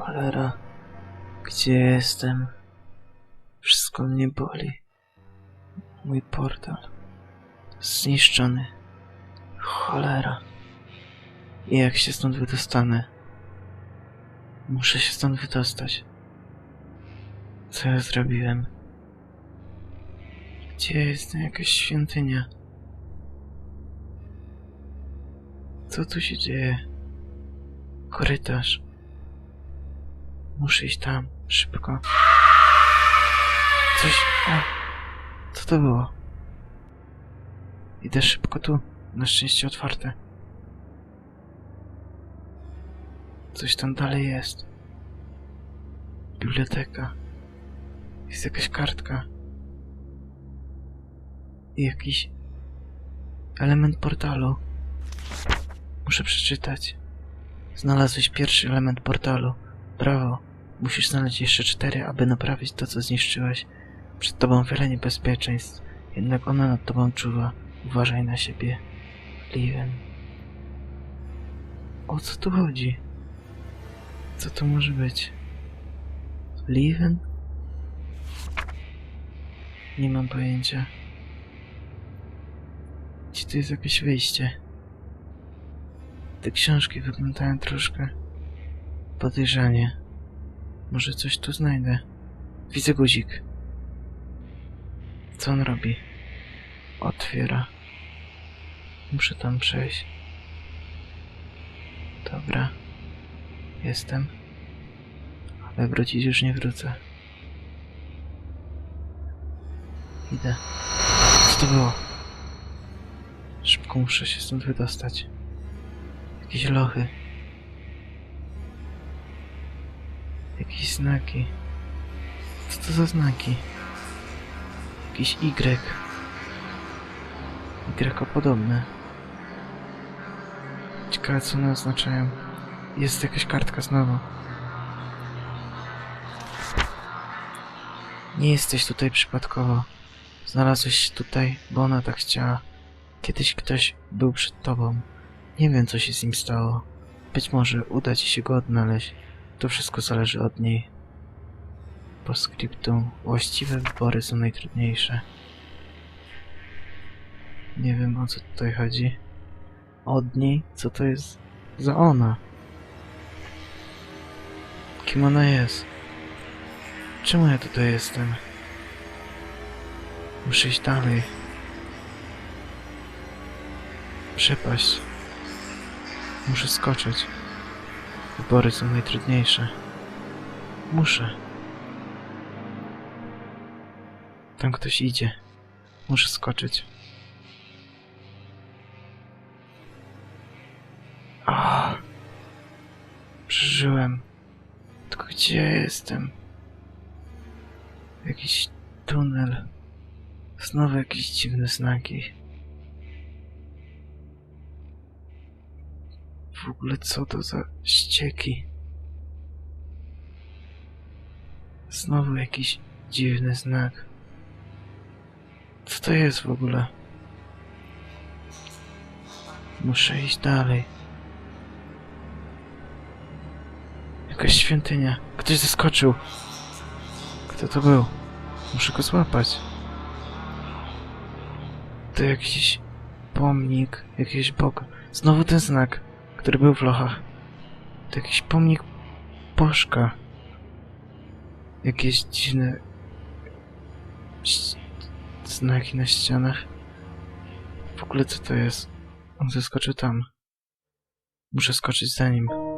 Cholera. Gdzie jestem? Wszystko mnie boli. Mój portal. Zniszczony. Cholera. I jak się stąd wydostanę? Muszę się stąd wydostać. Co ja zrobiłem? Gdzie jest jakaś świątynia? Co tu się dzieje? Korytarz. Muszę iść tam, szybko. Coś. A, co to było? Idę szybko tu. Na szczęście otwarte. Coś tam dalej jest. Biblioteka. Jest jakaś kartka. I jakiś element portalu. Muszę przeczytać. Znalazłeś pierwszy element portalu. Brawo. Musisz znaleźć jeszcze cztery, aby naprawić to, co zniszczyłeś. Przed tobą wiele niebezpieczeństw, jednak ona nad tobą czuwa. Uważaj na siebie. Liven. O co tu chodzi? Co to może być? Liven? Nie mam pojęcia. Gdzie tu jest jakieś wyjście? Te książki wyglądają troszkę podejrzanie. Może coś tu znajdę. Widzę guzik. Co on robi? Otwiera. Muszę tam przejść. Dobra. Jestem. Ale wrócić już nie wrócę. Idę. Co to było? Szybko muszę się stąd wydostać. Jakieś lochy. Jakieś znaki. Co to za znaki? Jakiś Y. Y podobne. Ciekawe co one oznaczają. Jest jakaś kartka znowu. Nie jesteś tutaj przypadkowo. Znalazłeś się tutaj, bo ona tak chciała. Kiedyś ktoś był przed tobą. Nie wiem, co się z nim stało. Być może uda ci się go odnaleźć. To wszystko zależy od niej. Po skryptum, właściwe wybory są najtrudniejsze. Nie wiem, o co tutaj chodzi. Od niej? Co to jest za ona? Kim ona jest? Czemu ja tutaj jestem? Muszę iść dalej. Przepaść. Muszę skoczyć. Wybory są najtrudniejsze. Muszę. Tam ktoś idzie. Muszę skoczyć. A, Przeżyłem. Tylko gdzie jestem? Jakiś tunel. Znowu jakieś dziwne znaki. W ogóle co to za ścieki? Znowu jakiś dziwny znak. Co to jest w ogóle? Muszę iść dalej. Jakaś świątynia. Ktoś zeskoczył. Kto to był? Muszę go złapać. To jakiś pomnik, jakiś bog. Znowu ten znak, który był w lochach. To jakiś pomnik Bożka. Jakieś dziwne znaki na ścianach. W ogóle co to jest? On zeskoczył tam. Muszę skoczyć za nim.